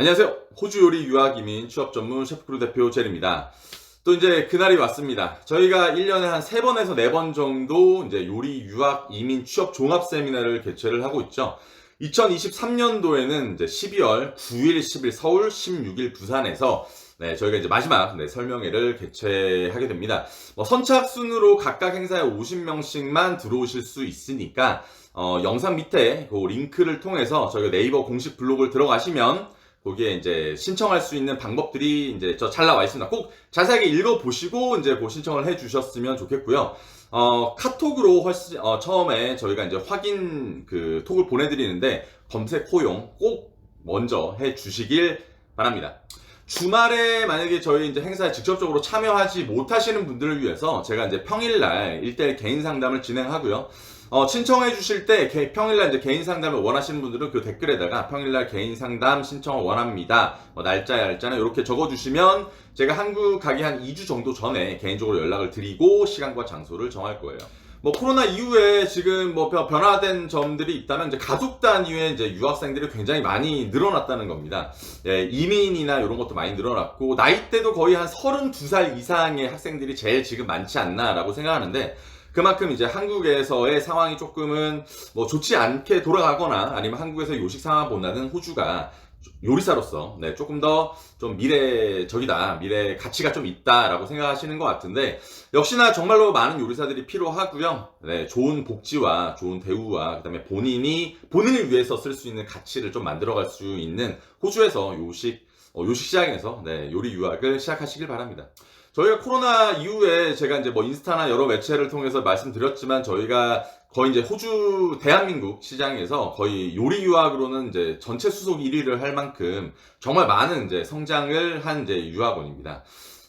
안녕하세요. 호주 요리 유학 이민 취업 전문 셰프크루 대표 제리입니다. 또 이제 그날이 왔습니다. 저희가 1년에 한 3번에서 4번 정도 이제 요리 유학 이민 취업 종합 세미나를 개최를 하고 있죠. 2023년도에는 이제 12월 9일, 10일 서울, 16일 부산에서 네, 저희가 이제 마지막 네, 설명회를 개최하게 됩니다. 뭐 선착순으로 각각 행사에 50명씩만 들어오실 수 있으니까 어, 영상 밑에 그 링크를 통해서 저희가 네이버 공식 블로그를 들어가시면 거기에 이제 신청할 수 있는 방법들이 이제 저 잘 나와 있습니다. 꼭 자세하게 읽어 보시고 이제 그 신청을 해 주셨으면 좋겠고요. 어, 카톡으로 훨씬, 어, 처음에 저희가 이제 확인 그 톡을 보내드리는데 검색 호용 꼭 먼저 해 주시길 바랍니다. 주말에 만약에 저희 이제 행사에 직접적으로 참여하지 못하시는 분들을 위해서 제가 이제 평일날 1대1 개인 상담을 진행하고요. 어, 신청해 주실 때 개- 평일날 이제 개인 상담을 원하시는 분들은 그 댓글에다가 평일날 개인 상담 신청을 원합니다. 뭐 날짜, 날짜는 이렇게 적어 주시면 제가 한국 가기 한 2주 정도 전에 개인적으로 연락을 드리고 시간과 장소를 정할 거예요. 뭐 코로나 이후에 지금 뭐 변- 변화된 점들이 있다면 이제 가족 단위의 이제 유학생들이 굉장히 많이 늘어났다는 겁니다. 예, 이민이나 이런 것도 많이 늘어났고 나이대도 거의 한 32살 이상의 학생들이 제일 지금 많지 않나라고 생각하는데 그만큼 이제 한국에서의 상황이 조금은 뭐 좋지 않게 돌아가거나 아니면 한국에서 요식 상황보다는 호주가 요리사로서 네, 조금 더 좀 미래적이다, 미래 가치가 좀 있다라고 생각하시는 것 같은데 역시나 정말로 많은 요리사들이 필요하고요. 네, 좋은 복지와 좋은 대우와 그다음에 본인이 본인을 위해서 쓸 수 있는 가치를 좀 만들어갈 수 있는 호주에서 요식 어, 요식 시장에서 네, 요리 유학을 시작하시길 바랍니다. 저희가 코로나 이후에 제가 이제 뭐 인스타나 여러 매체를 통해서 말씀드렸지만 저희가 거의 이제 호주 대한민국 시장에서 거의 요리 유학으로는 이제 전체 수속 1위를 할 만큼 정말 많은 이제 성장을 한 이제 유학원입니다.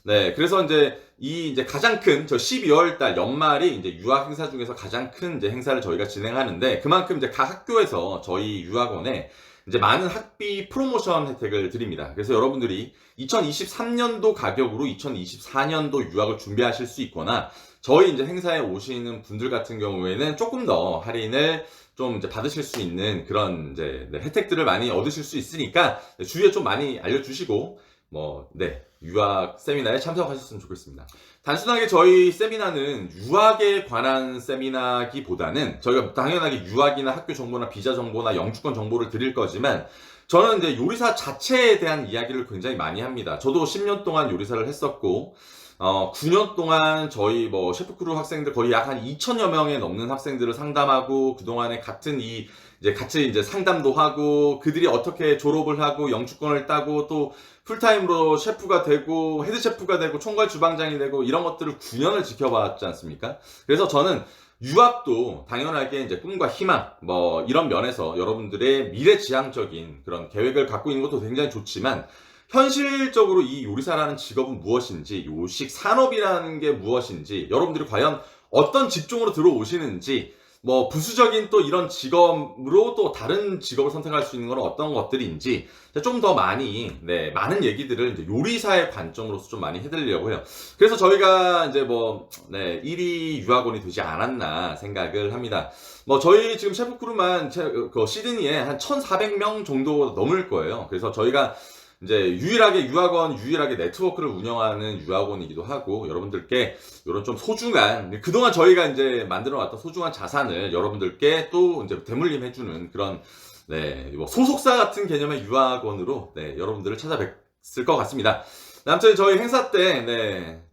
네, 그래서 이제 이 이제 가장 큰 저 12월 달 연말이 이제 유학 행사 중에서 가장 큰 이제 행사를 저희가 진행하는데 그만큼 이제 각 학교에서 저희 유학원에 이제 많은 학비 프로모션 혜택을 드립니다. 그래서 여러분들이 2023년도 가격으로 2024년도 유학을 준비하실 수 있거나 저희 이제 행사에 오시는 분들 같은 경우에는 조금 더 할인을 좀 이제 받으실 수 있는 그런 이제 네, 혜택들을 많이 얻으실 수 있으니까 네, 주위에 좀 많이 알려주시고 뭐 네 유학 세미나에 참석하셨으면 좋겠습니다. 단순하게 저희 세미나는 유학에 관한 세미나기보다는 저희가 당연하게 유학이나 학교 정보나 비자 정보나 영주권 정보를 드릴 거지만 저는 이제 요리사 자체에 대한 이야기를 굉장히 많이 합니다. 저도 10년 동안 요리사를 했었고 어, 9년 동안 저희 뭐 셰프크루 학생들 거의 약 한 2천여 명에 넘는 학생들을 상담하고 그동안에 같은 이 이제 같이 이제 상담도 하고 그들이 어떻게 졸업을 하고 영주권을 따고 또 풀타임으로 셰프가 되고 헤드 셰프가 되고 총괄 주방장이 되고 이런 것들을 9년을 지켜봤지 않습니까? 그래서 저는 유학도 당연하게 이제 꿈과 희망 뭐 이런 면에서 여러분들의 미래지향적인 그런 계획을 갖고 있는 것도 굉장히 좋지만 현실적으로 이 요리사라는 직업은 무엇인지 요식 산업이라는 게 무엇인지 여러분들이 과연 어떤 직종으로 들어오시는지 뭐 부수적인 또 이런 직업으로 또 다른 직업을 선택할 수 있는 건 어떤 것들인지 좀 더 많이 네 많은 얘기들을 이제 요리사의 관점으로서 좀 많이 해드리려고 해요. 그래서 저희가 이제 뭐 네, 1위 유학원이 되지 않았나 생각을 합니다. 뭐 저희 지금 셰프 크루만 체- 그 시드니에 한 1,400명 정도 넘을 거예요. 그래서 저희가 이제 유일하게 유학원 유일하게 네트워크를 운영하는 유학원이기도 하고 여러분들께 이런 좀 소중한 그동안 저희가 이제 만들어 왔던 소중한 자산을 여러분들께 또 이제 대물림 해주는 그런 네, 뭐 소속사 같은 개념의 유학원으로 네, 여러분들을 찾아뵙을 것 같습니다. 네, 아무튼 저희 행사 때 네,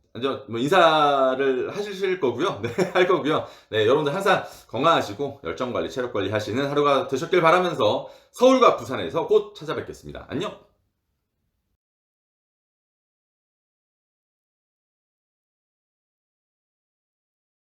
뭐 인사를 하실 거고요. 네, 할 거고요. 네, 여러분들 항상 건강하시고 열정 관리, 체력 관리 하시는 하루가 되셨길 바라면서 서울과 부산에서 곧 찾아뵙겠습니다. 안녕.